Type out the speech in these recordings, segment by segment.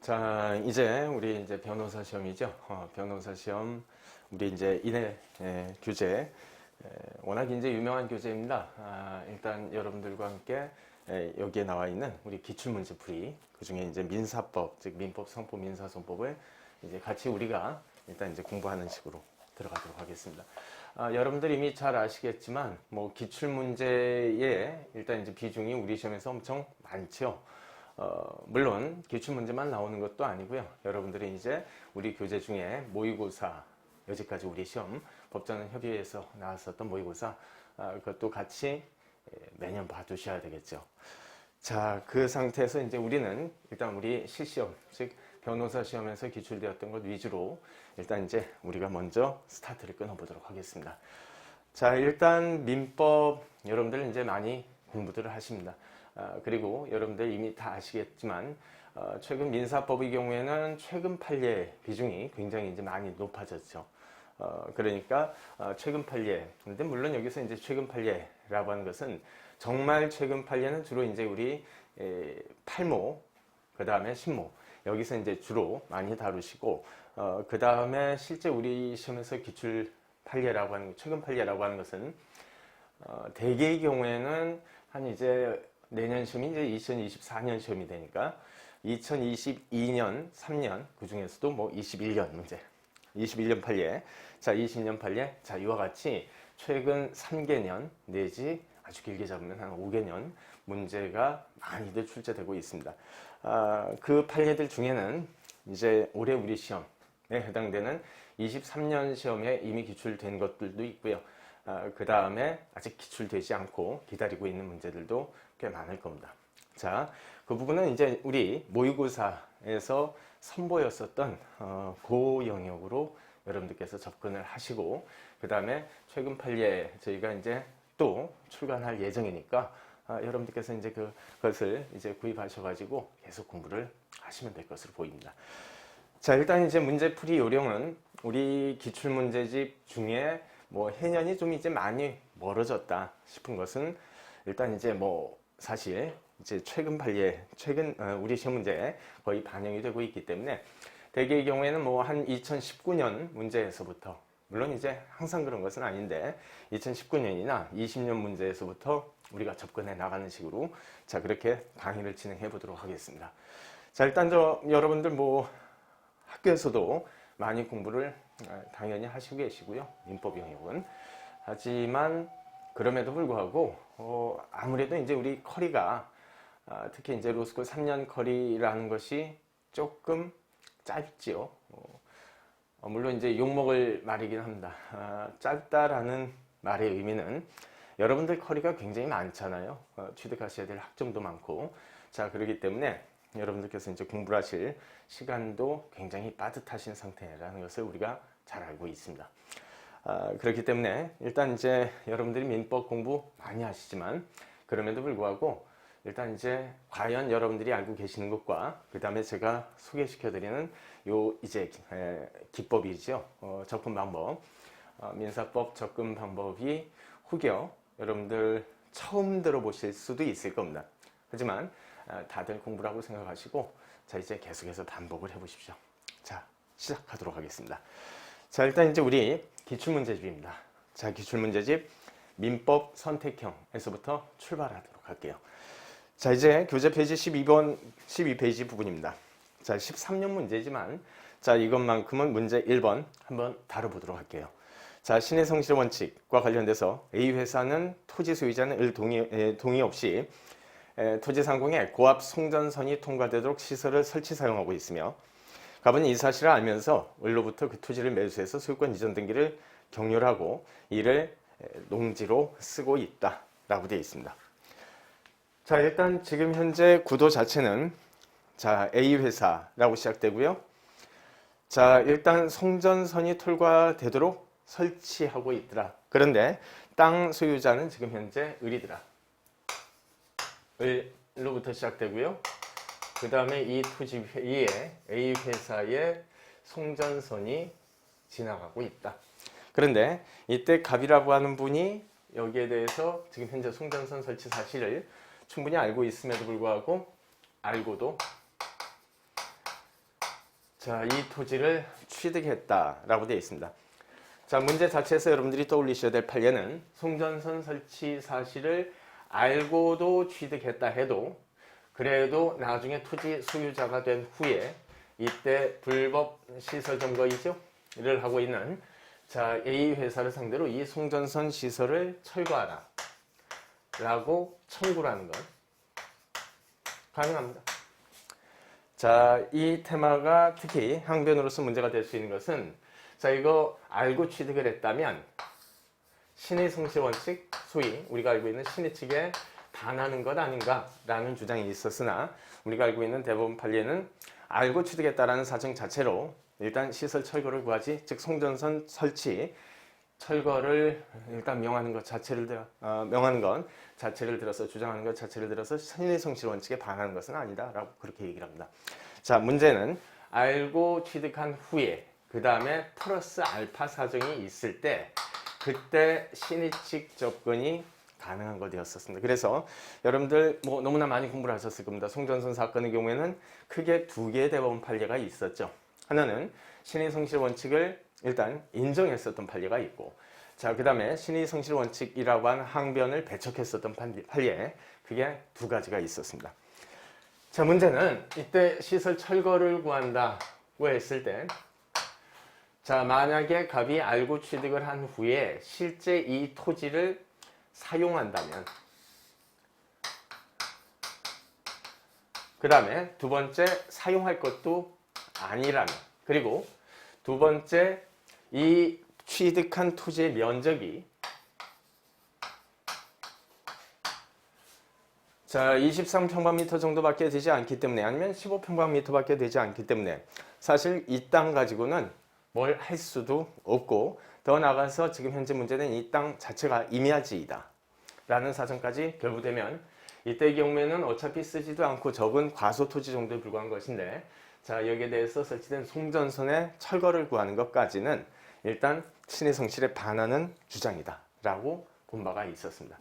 자, 이제 우리 이제 변호사 시험이죠. 어, 변호사 시험 우리 이제 인해 예, 규제 예, 워낙 이제 유명한 교재입니다. 아, 일단 여러분들과 함께 예, 여기에 나와 있는 우리 기출 문제 풀이 그 중에 이제 민사법 즉 민법 성법 민사소법을 이제 같이 우리가 일단 이제 공부하는 식으로 들어가도록 하겠습니다. 아, 여러분들 이미 잘 아시겠지만 뭐 기출 문제의 일단 이제 비중이 우리 시험에서 엄청 많죠. 어, 물론 기출 문제만 나오는 것도 아니고요. 여러분들이 이제 우리 교재 중에 모의고사 여지까지 우리 시험 법전 협의회에서 나왔었던 모의고사 아, 그것도 같이 예, 매년 봐두셔야 되겠죠. 자, 그 상태에서 이제 우리는 일단 우리 실시험, 즉 변호사 시험에서 기출되었던 것 위주로 일단 이제 우리가 먼저 스타트를 끊어보도록 하겠습니다. 자, 일단 민법 여러분들 이제 많이 공부들을 하십니다. 아, 그리고 여러분들 이미 다 아시겠지만 어, 최근 민사법의 경우에는 최근 판례 비중이 굉장히 이제 많이 높아졌죠. 어, 그러니까 어, 최근 판례. 근데 물론 여기서 이제 최근 판례라고 하는 것은 정말 최근 판례는 주로 이제 우리 에, 팔모, 그 다음에 신모 여기서 이제 주로 많이 다루시고 어, 그 다음에 실제 우리 시험에서 기출 판례라고 하는 최근 판례라고 하는 것은 어, 대개의 경우에는 한 이제 내년 시험이 이제 2024년 시험이 되니까 2022년, 3년 그 중에서도 뭐 21년 문제, 21년 판례, 자 20년 판례, 자 이와 같이 최근 3개년 내지 아주 길게 잡으면 한 5개년 문제가 많이들 출제되고 있습니다. 아, 그 판례들 중에는 이제 올해 우리 시험에 해당되는 23년 시험에 이미 기출된 것들도 있고요. 아, 그 다음에 아직 기출되지 않고 기다리고 있는 문제들도 꽤 많을 겁니다. 자, 그 부분은 이제 우리 모의고사에서 선보였었던 어, 그 영역으로 여러분들께서 접근을 하시고 그 다음에 최근 판례 저희가 이제 또 출간할 예정이니까 아, 여러분들께서 이제 그- 그것을 이제 구입하셔가지고 계속 공부를 하시면 될 것으로 보입니다. 자, 일단 이제 문제풀이 요령은 우리 기출 문제집 중에 뭐 해년이 좀 이제 많이 멀어졌다 싶은 것은 일단 이제 뭐 사실 이제 최근 판례, 최근 어, 우리 시험 문제에 거의 반영이 되고 있기 때문에 대개의 경우에는 뭐 한 2019년 문제에서부터 물론 이제 항상 그런 것은 아닌데 2019년이나 20년 문제에서부터 우리가 접근해 나가는 식으로 자 그렇게 강의를 진행해 보도록 하겠습니다. 자 일단 저 여러분들 뭐 학교에서도 많이 공부를 아, 당연히 하시고 계시고요 민법 영역은 하지만 그럼에도 불구하고 어, 아무래도 이제 우리 커리가 아, 특히 이제 로스쿨 3년 커리라는 것이 조금 짧지요. 어, 어, 물론 이제 욕먹을 말이긴 합니다. 아, 짧다라는 말의 의미는 여러분들 커리가 굉장히 많잖아요. 어, 취득하셔야 될 학점도 많고. 자, 그렇기 때문에 여러분들께서 이제 공부를 하실 시간도 굉장히 빠듯하신 상태라는 것을 우리가 잘 알고 있습니다. 아, 그렇기 때문에 일단 이제 여러분들이 민법 공부 많이 하시지만 그럼에도 불구하고 일단 이제 과연 여러분들이 알고 계시는 것과 그 다음에 제가 소개시켜 드리는 요 이제 에, 기법이죠. 어, 접근 방법. 어, 민사법 접근 방법이 혹여 여러분들 처음 들어보실 수도 있을 겁니다. 하지만 아, 다들 공부라고 생각하시고 자 이제 계속해서 반복을 해 보십시오. 자 시작하도록 하겠습니다. 자 일단 이제 우리 기출문제집입니다 자 기출문제집 민법 선택형에서부터 출발하도록 할게요 자, 이제 교재 페이지 12번, 12페이지 부분입니다. 자, 13년 문제지만, 자, 이것만큼은 문제 1번 한번 다뤄보도록 할게요. 자, 신의 성실 원칙과 관련돼서 A 회사는 토지 소유자는 을 동의, 에, 동의 없이 에, 토지 상공에 고압 송전선이 통과되도록 시설을 설치 사용하고 있으며 갑은 이 사실을 알면서 을로부터 그 토지를 매수해서 소유권 이전 등기를 격려하고 이를 에, 농지로 쓰고 있다라고 되어 있습니다. 자, 일단 지금 현재 구도 자체는 자, A 회사라고 시작되고요. 자, 일단 송전선이 통과되도록 설치하고 있더라. 그런데 땅 소유자는 지금 현재 을이더라. 을로부터 시작되고요. 그 다음에 이 토지 위에 A 회사의 송전선이 지나가고 있다. 그런데 이때 갑이라고 하는 분이 여기에 대해서 지금 현재 송전선 설치 사실을 충분히 알고 있음에도 불구하고 알고도 자, 이 토지를 취득했다라고 되어 있습니다. 자, 문제 자체에서 여러분들이 떠올리셔야 될 판례는 송전선 설치 사실을 알고도 취득했다 해도 그래도 나중에 토지 소유자가 된 후에 이때 불법 시설 점거 이죠? 를 하고 있는 자, A 회사를 상대로 이 송전선 시설을 철거하라 라고 청구를 하는 것 가능합니다. 자, 이 테마가 특히 항변으로서 문제가 될 수 있는 것은 자, 이거 알고 취득을 했다면 신의 성실 원칙, 소위 우리가 알고 있는 신의 측에 반하는 것 아닌가라는 주장이 있었으나 우리가 알고 있는 대법원 판례는 알고 취득했다라는 사정 자체로 일단 시설 철거를 구하지, 즉 송전선 설치 철거를 일단 명하는 것 자체를 어, 명하는 건 자체를 들어서 주장하는 것 자체를 들어서 신의 성실 원칙에 반하는 것은 아니다라고 그렇게 얘기를 합니다. 자 문제는 알고 취득한 후에 그 다음에 플러스 알파 사정이 있을 때 그때 신의칙 접근이 가능한 것이었었습니다. 그래서 여러분들 뭐 너무나 많이 공부를 하셨을 겁니다. 송전선 사건의 경우에는 크게 두 개의 대법원 판례가 있었죠. 하나는 신의 성실 원칙을 일단 인정했었던 판례가 있고 자, 그 다음에 신의 성실 원칙이라고 한 항변을 배척했었던 판례 그게 두 가지가 있었습니다. 자, 문제는 이때 시설 철거를 구한다고 했을 때 자, 만약에 갑이 알고 취득을 한 후에 실제 이 토지를 사용한다면. 그 다음에 두 번째 사용할 것도 아니라면. 그리고 두 번째 이 취득한 토지의 면적이 자, 23평방미터 정도밖에 되지 않기 때문에 아니면 15평방미터밖에 되지 않기 때문에 사실 이 땅 가지고는 뭘 할 수도 없고 더 나아가서 지금 현재 문제는 이 땅 자체가 임야지이다 라는 사정까지 결부되면 이때의 경우에는 어차피 쓰지도 않고 적은 과소 토지 정도에 불과한 것인데 자 여기에 대해서 설치된 송전선의 철거를 구하는 것까지는 일단 신의 성실에 반하는 주장이다 라고 본 바가 있었습니다.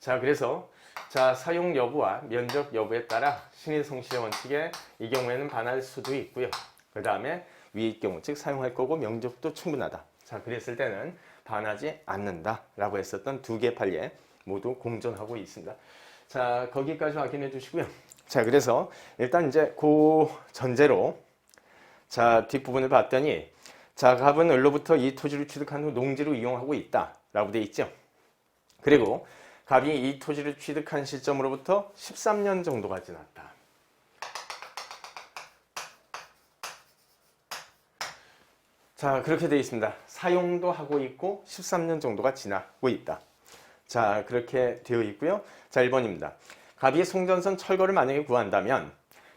자 그래서 자 사용 여부와 면적 여부에 따라 신의 성실의 원칙에 이 경우에는 반할 수도 있고요. 그 다음에 위의 경우 즉 사용할 거고 면적도 충분하다. 자 그랬을 때는 반하지 않는다라고 했었던 두 개 판례 모두 공존하고 있습니다. 자 거기까지 확인해 주시고요. 자 그래서 일단 이제 그 전제로 자 뒷부분을 봤더니 자 갑은 을로부터 이 토지를 취득한 후 농지로 이용하고 있다라고 돼 있죠. 그리고 갑이 이 토지를 취득한 시점으로부터 13년 정도가 지났다. 자, 그렇게 되어 있습니다. 사용도 하고 있고 13년 정도가 지나고 있다. 자, 그렇게 되어 있고요. 자, 1번입니다. 갑이 송전선 철거를 만약에 구한다면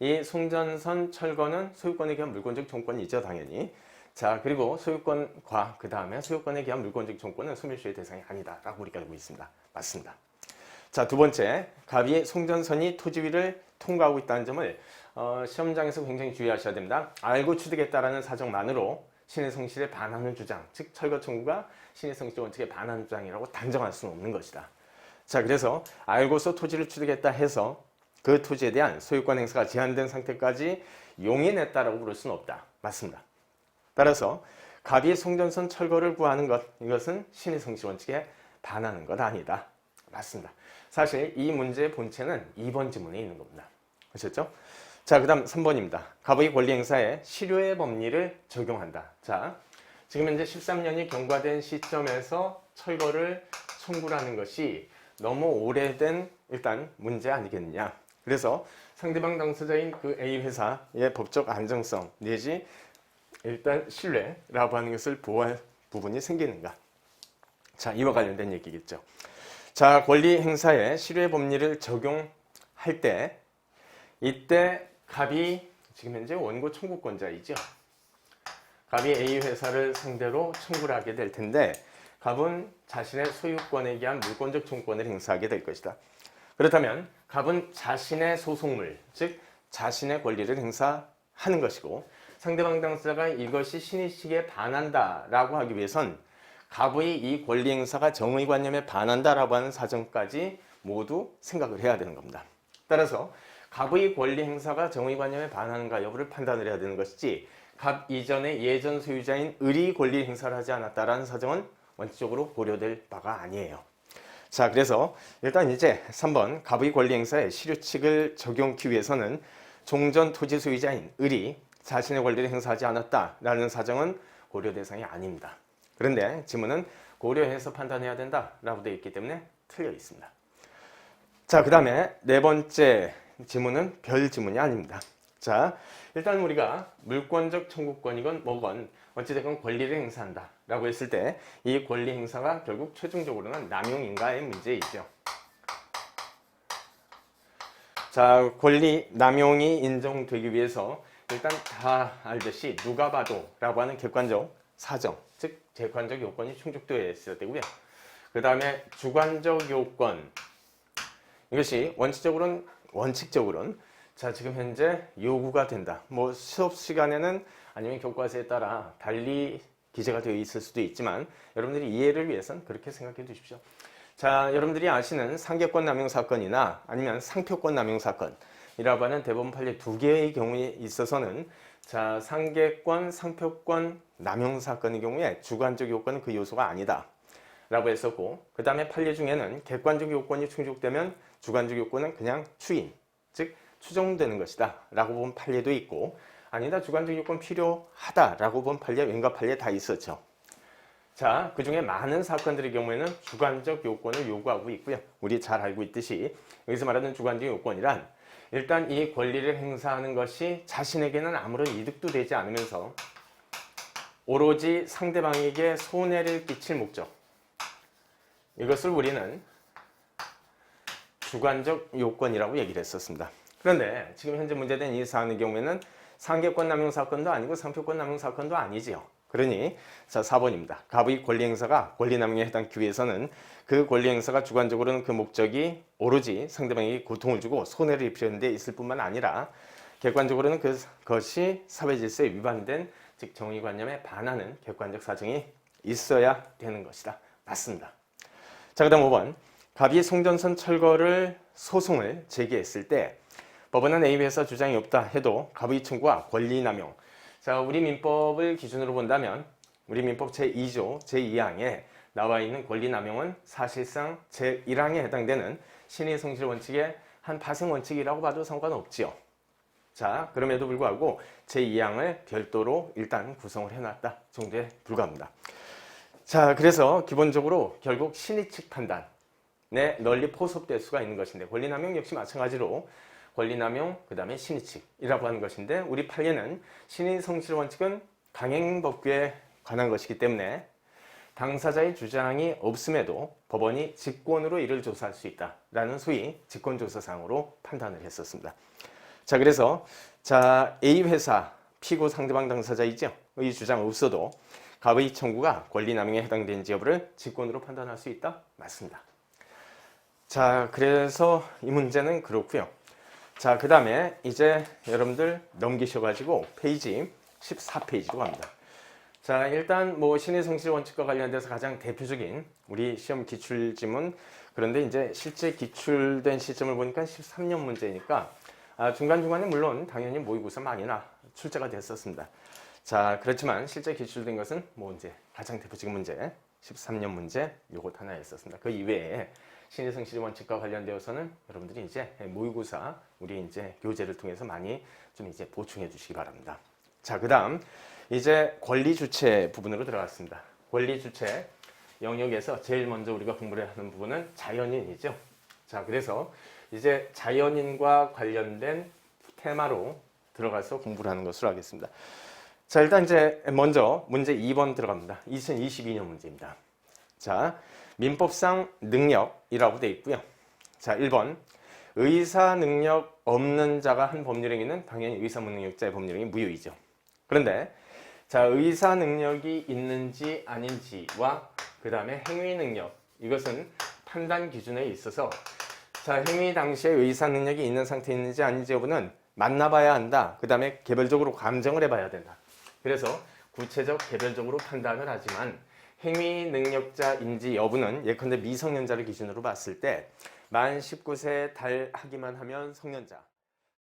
이 송전선 철거는 소유권에 기한 물권적 종권이죠, 당연히. 자, 그리고 소유권과 그 다음에 소유권에 기한 물권적 종권은 소멸시효의 대상이 아니다 라고 우리가 알고 있습니다. 맞습니다. 자, 두 번째, 갑이 송전선이 토지 위를 통과하고 있다는 점을 어, 시험장에서 굉장히 주의하셔야 됩니다. 알고 취득했다라는 사정만으로 신의 성실에 반하는 주장, 즉 철거 청구가 신의 성실 원칙에 반하는 주장이라고 단정할 수는 없는 것이다. 자, 그래서 알고서 토지를 취득했다 해서 그 토지에 대한 소유권 행사가 제한된 상태까지 용인했다라고 부를 수는 없다. 맞습니다. 따라서 갑이 송전선 철거를 구하는 것 이것은 신의 성실 원칙에 반하는 것 아니다. 맞습니다. 사실 이 문제의 본체는 2번 지문에 있는 겁니다. 아셨죠? 자, 그 다음 3번입니다. 갑의 권리 행사에 실효의 법리를 적용한다. 자, 지금 현재 13년이 경과된 시점에서 철거를 청구하는 것이 너무 오래된 일단 문제 아니겠느냐. 그래서 상대방 당사자인 그 A 회사의 법적 안정성 내지 일단 신뢰라고 하는 것을 보호할 부분이 생기는가. 자, 이와 관련된 얘기겠죠. 자, 권리 행사에 실효의 법리를 적용할 때 이때 갑이 지금 현재 원고 청구권자이죠. 갑이 A 회사를 상대로 청구를 하게 될 텐데 갑은 자신의 소유권에 기한 물권적 청구권을 행사하게 될 것이다. 그렇다면 갑은 자신의 소송물, 즉 자신의 권리를 행사하는 것이고 상대방 당사자가 이것이 신의식에 반한다라고 하기 위해선 갑의 이 권리 행사가 정의관념에 반한다라고 하는 사정까지 모두 생각을 해야 되는 겁니다. 따라서 갑의 권리 행사가 정의관념에 반하는가 여부를 판단을 해야 되는 것이지 갑 이전의 예전 소유자인 을이 권리 행사를 하지 않았다라는 사정은 원칙적으로 고려될 바가 아니에요. 자, 그래서 일단 이제 3번 갑의 권리 행사에 실효칙을 적용하기 위해서는 종전 토지 소유자인 을이 자신의 권리를 행사하지 않았다라는 사정은 고려 대상이 아닙니다. 그런데 지문은 고려해서 판단해야 된다라고 되어 있기 때문에 틀려 있습니다. 자, 그 다음에 네 번째 지문은 별 지문이 아닙니다. 자, 일단 우리가 물권적 청구권이건 뭐건 어찌됐건 권리를 행사한다 라고 했을 때 이 권리 행사가 결국 최종적으로는 남용인가의 문제이죠. 자, 권리 남용이 인정되기 위해서 일단 다 알듯이 누가 봐도 라고 하는 객관적 사정, 즉 객관적 요건이 충족되어야 되고요. 그 다음에 주관적 요건 이것이 원칙적으로는 원칙적으로는 자 지금 현재 요구가 된다. 뭐 수업 시간에는 아니면 교과서에 따라 달리 기재가 되어 있을 수도 있지만 여러분들이 이해를 위해선 그렇게 생각해 두십시오. 자 여러분들이 아시는 상계권 남용 사건이나 아니면 상표권 남용 사건이라고 하는 대법원 판례 두 개의 경우에 있어서는 자 상계권 상표권 남용 사건의 경우에 주관적 요건은 그 요소가 아니다. 라고 했었고 그 다음에 판례 중에는 객관적 요건이 충족되면 주관적 요건은 그냥 추인 즉 추정되는 것이다 라고 본 판례도 있고 아니다 주관적 요건 필요하다 라고 본 판례 왠가 판례 다 있었죠. 자 그 중에 많은 사건들의 경우에는 주관적 요건을 요구하고 있고요. 우리 잘 알고 있듯이 여기서 말하는 주관적 요건이란 일단 이 권리를 행사하는 것이 자신에게는 아무런 이득도 되지 않으면서 오로지 상대방에게 손해를 끼칠 목적. 이것을 우리는 주관적 요건이라고 얘기를 했었습니다. 그런데 지금 현재 문제된 이 사안의 경우에는 상계권 남용 사건도 아니고 상표권 남용 사건도 아니지요. 그러니 자 4번입니다. 갑의 권리 행사가 권리 남용에 해당하기 위해서는 그 권리 행사가 주관적으로는 그 목적이 오로지 상대방에게 고통을 주고 손해를 입히는 데 있을 뿐만 아니라 객관적으로는 그것이 사회 질서에 위반된 즉 정의관념에 반하는 객관적 사정이 있어야 되는 것이다. 맞습니다. 자, 그 다음 5번. 갑이 송전선 철거를 소송을 제기했을 때 법원은 A 회사 주장이 없다 해도 갑의 청구와 권리남용. 자, 우리 민법을 기준으로 본다면 우리 민법 제2조 제2항에 나와 있는 권리남용은 사실상 제1항에 해당되는 신의 성실 원칙의 한 파생 원칙이라고 봐도 상관없지요. 자, 그럼에도 불구하고 제2항을 별도로 일단 구성을 해놨다 정도에 불과합니다. 자, 그래서 기본적으로 결국 신의 측 판단 에 널리 포섭될 수가 있는 것인데 권리남용 역시 마찬가지로 권리남용 그 다음에 신의 측이라고 하는 것인데 우리 판례는 신의 성실 원칙은 강행법규에 관한 것이기 때문에 당사자의 주장이 없음에도 법원이 직권으로 이를 조사할 수 있다라는 소위 직권조사상으로 판단을 했었습니다. 자, 그래서 자 A 회사 피고 상대방 당사자이죠. 이 주장 없어도 갑의 청구가 권리남용에 해당되는지 여부를 직권으로 판단할 수 있다? 맞습니다. 자, 그래서 이 문제는 그렇고요. 자, 그 다음에 이제 여러분들 넘기셔가지고 페이지 14페이지로 갑니다. 자, 일단 뭐 신의 성실 원칙과 관련돼서 가장 대표적인 우리 시험 기출 지문 그런데 이제 실제 기출된 시점을 보니까 13년 문제니까 아, 중간중간에 물론 당연히 모의고사 많이나 출제가 됐었습니다. 자, 그렇지만 실제 기출된 것은 뭐 이제 가장 대표적인 문제, 13년 문제 요것 하나 있었습니다. 그 이외에 신의 성실 원칙과 관련되어서는 여러분들이 이제 모의고사 우리 이제 교재를 통해서 많이 좀 이제 보충해 주시기 바랍니다. 자, 그다음 이제 권리 주체 부분으로 들어갔습니다. 권리 주체 영역에서 제일 먼저 우리가 공부를 하는 부분은 자연인이죠. 자, 그래서 이제 자연인과 관련된 테마로 들어가서 공부를 하는 것으로 하겠습니다. 자, 일단 이제 먼저 문제 2번 들어갑니다. 2022년 문제입니다. 자, 민법상 능력이라고 되어 있고요. 자, 1번. 의사 능력 없는 자가 한 법률행위는 당연히 의사 무능력자의 법률행위 무효이죠. 그런데 자, 의사 능력이 있는지 아닌지와 그 다음에 행위 능력 이것은 판단 기준에 있어서 자, 행위 당시에 의사 능력이 있는 상태에 있는지 아닌지 여부는 만나봐야 한다. 그 다음에 개별적으로 감정을 해 봐야 된다. 그래서 구체적 개별적으로 판단을 하지만 행위 능력자인지 여부는 예컨대 미성년자를 기준으로 봤을 때 만 19세 달하기만 하면 성년자